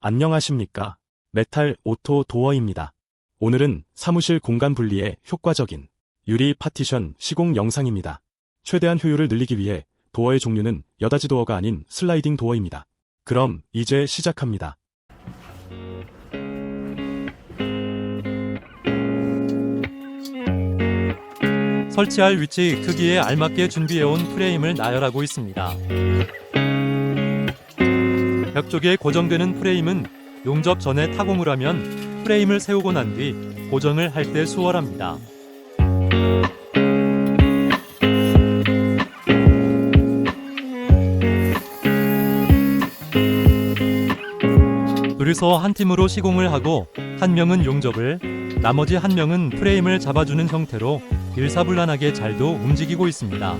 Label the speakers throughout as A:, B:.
A: 안녕하십니까. 메탈 오토 도어입니다. 오늘은 사무실 공간 분리에 효과적인 유리 파티션 시공 영상입니다. 최대한 효율을 늘리기 위해 도어의 종류는 여닫이 도어가 아닌 슬라이딩 도어입니다. 그럼 이제 시작합니다.
B: 설치할 위치 크기에 알맞게 준비해온 프레임을 나열하고 있습니다. 벽 쪽에 고정되는 프레임은 용접 전에 타공을 하면 프레임을 세우고 난 뒤 고정을 할 때 수월합니다. 둘이서 한 팀으로 시공을 하고 한 명은 용접을 나머지 한 명은 프레임을 잡아주는 형태로 일사불란하게 잘도 움직이고 있습니다.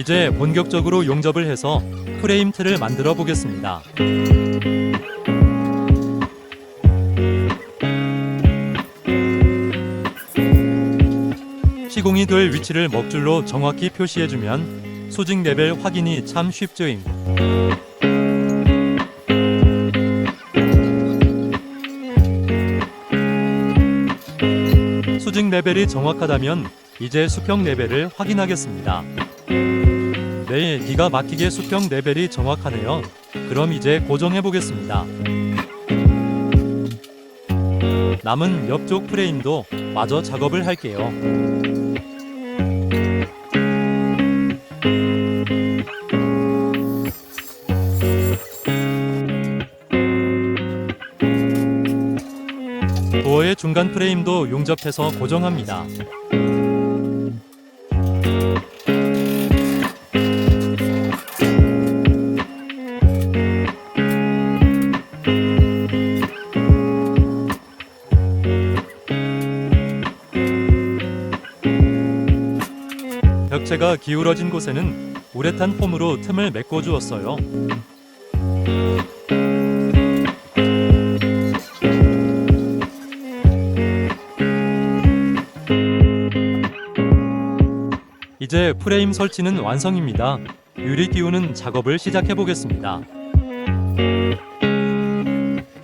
B: 이제 본격적으로 용접을 해서 프레임 틀을 만들어 보겠습니다. 시공이 될 위치를 먹줄로 정확히 표시해주면 수직 레벨 확인이 참 쉽죠잉. 수직 레벨이 정확하다면 이제 수평 레벨을 확인하겠습니다. 네, 기가 막히게 수평 레벨이 정확하네요. 그럼 이제 고정해 보겠습니다. 남은 옆쪽 프레임도 마저 작업을 할게요. 도어의 중간 프레임도 용접해서 고정합니다. 벽체가 기울어진 곳에는 우레탄 폼으로 틈을 메꿔 주었어요. 이제 프레임 설치는 완성입니다. 유리 끼우는 작업을 시작해 보겠습니다.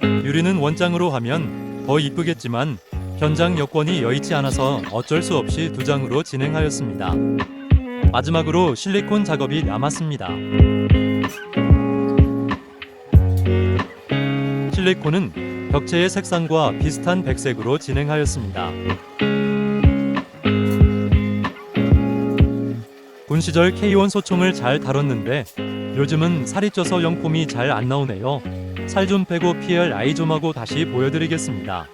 B: 유리는 원장으로 하면 더 이쁘겠지만 현장 여건이 여의치 않아서 어쩔 수 없이 두 장으로 진행하였습니다. 마지막으로 실리콘 작업이 남았습니다. 실리콘은 벽체의 색상과 비슷한 백색으로 진행하였습니다. 군 시절 K1 소총을 잘 다뤘는데 요즘은 살이 쪄서 영품이 잘 안 나오네요. 살 좀 빼고 PL 아이 좀 하고 다시 보여드리겠습니다.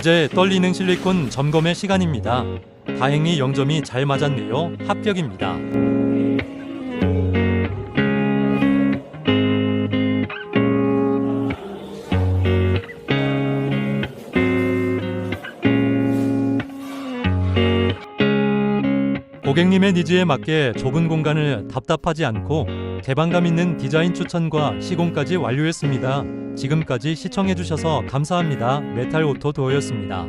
B: 이제 떨리는 실리콘 점검의 시간입니다. 다행히 영점이 잘 맞았네요. 합격입니다. 고객님의 니즈에 맞게 좁은 공간을 답답하지 않고 개방감 있는 디자인 추천과 시공까지 완료했습니다. 지금까지 시청해주셔서 감사합니다. 메탈 오토 도어였습니다.